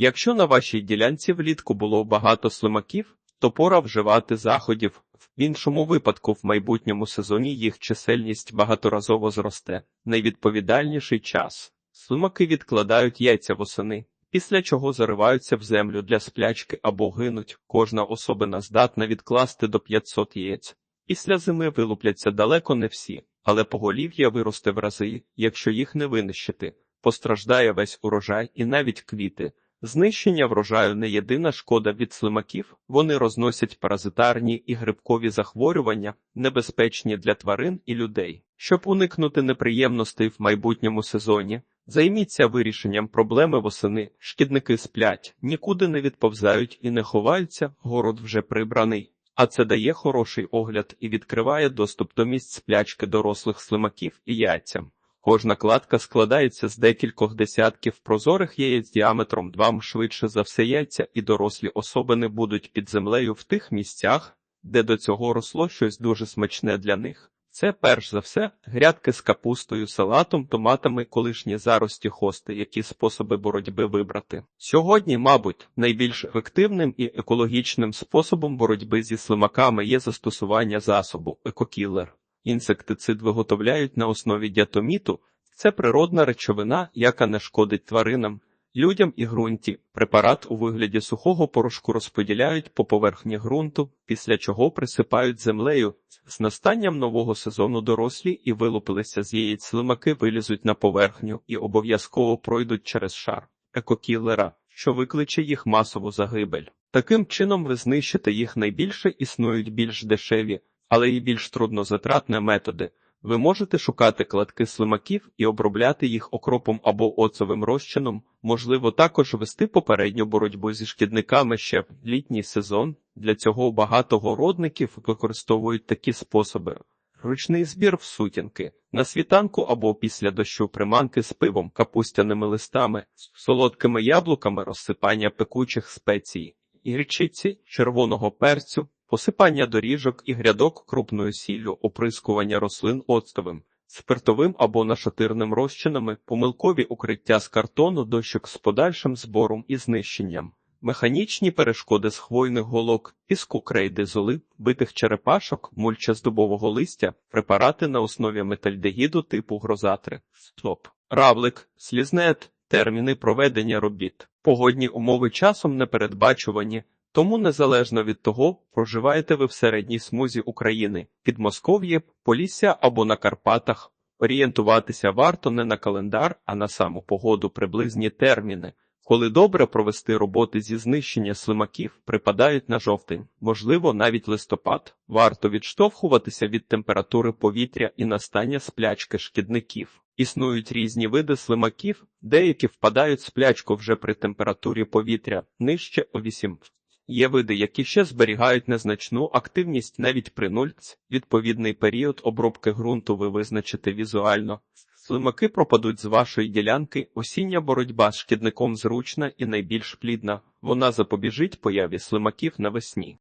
Якщо на вашій ділянці влітку було багато слимаків, то пора вживати заходів. В іншому випадку в майбутньому сезоні їх чисельність багаторазово зросте. Найвідповідальніший час. Слимаки відкладають яйця восени, після чого зариваються в землю для сплячки або гинуть. Кожна особина здатна відкласти до 500 яєць. Після зими вилупляться далеко не всі, але поголів'я виросте в рази, якщо їх не винищити. Постраждає весь урожай і навіть квіти. Знищення врожаю не єдина шкода від слимаків, вони розносять паразитарні і грибкові захворювання, небезпечні для тварин і людей. Щоб уникнути неприємностей в майбутньому сезоні, займіться вирішенням проблеми восени. Шкідники сплять, нікуди не відповзають і не ховаються, город вже прибраний. А це дає хороший огляд і відкриває доступ до місць сплячки дорослих слимаків і яйцям. Кожна кладка складається з декількох десятків прозорих яєць діаметром 2 м. Швидше за все яйця і дорослі особини будуть під землею в тих місцях, де до цього росло щось дуже смачне для них. Це перш за все грядки з капустою, салатом, томатами, колишні зарості хости, які способи боротьби вибрати. Сьогодні, мабуть, найбільш ефективним і екологічним способом боротьби зі слимаками є застосування засобу екокілер. Інсектицид виготовляють на основі діатоміту. Це природна речовина, яка не шкодить тваринам, людям і ґрунті. Препарат у вигляді сухого порошку розподіляють по поверхні ґрунту, після чого присипають землею. З настанням нового сезону дорослі і вилупилися з яєць слимаки вилізуть на поверхню і обов'язково пройдуть через шар екокілера, що викличе їх масову загибель. Таким чином ви знищите їх найбільше існують більш дешеві, але і більш труднозатратні методи. Ви можете шукати кладки слимаків і обробляти їх окропом або оцовим розчином, можливо, також вести попередню боротьбу зі шкідниками ще в літній сезон. Для цього багато городників використовують такі способи. Ручний збір в сутінки, на світанку або після дощу приманки з пивом, капустяними листами, солодкими яблуками, розсипання пекучих спецій, гірчиці, червоного перцю, посипання доріжок і грядок крупною сіллю, оприскування рослин оцтовим, спиртовим або нашатирним розчинами, помилкові укриття з картону, дощок з подальшим збором і знищенням. Механічні перешкоди з хвойних голок, піску крейди золи, битих черепашок, мульча з дубового листя, препарати на основі метальдегіду типу грозатри, стоп, равлик, слізнет, терміни проведення робіт. Погодні умови часом непередбачувані, тому незалежно від того, проживаєте ви в середній смузі України, Підмосков'ї, Полісся або на Карпатах. Орієнтуватися варто не на календар, а на саму погоду приблизні терміни. Коли добре провести роботи зі знищення слимаків, припадають на жовтень, можливо, навіть листопад. Варто відштовхуватися від температури повітря і настання сплячки шкідників. Існують різні види слимаків, деякі впадають сплячку вже при температурі повітря нижче о 8. Є види, які ще зберігають незначну активність навіть при нульць. Відповідний період обробки ґрунту ви визначите візуально. Слимаки пропадуть з вашої ділянки, осіння боротьба з шкідником зручна і найбільш плідна. Вона запобіжить появі слимаків навесні.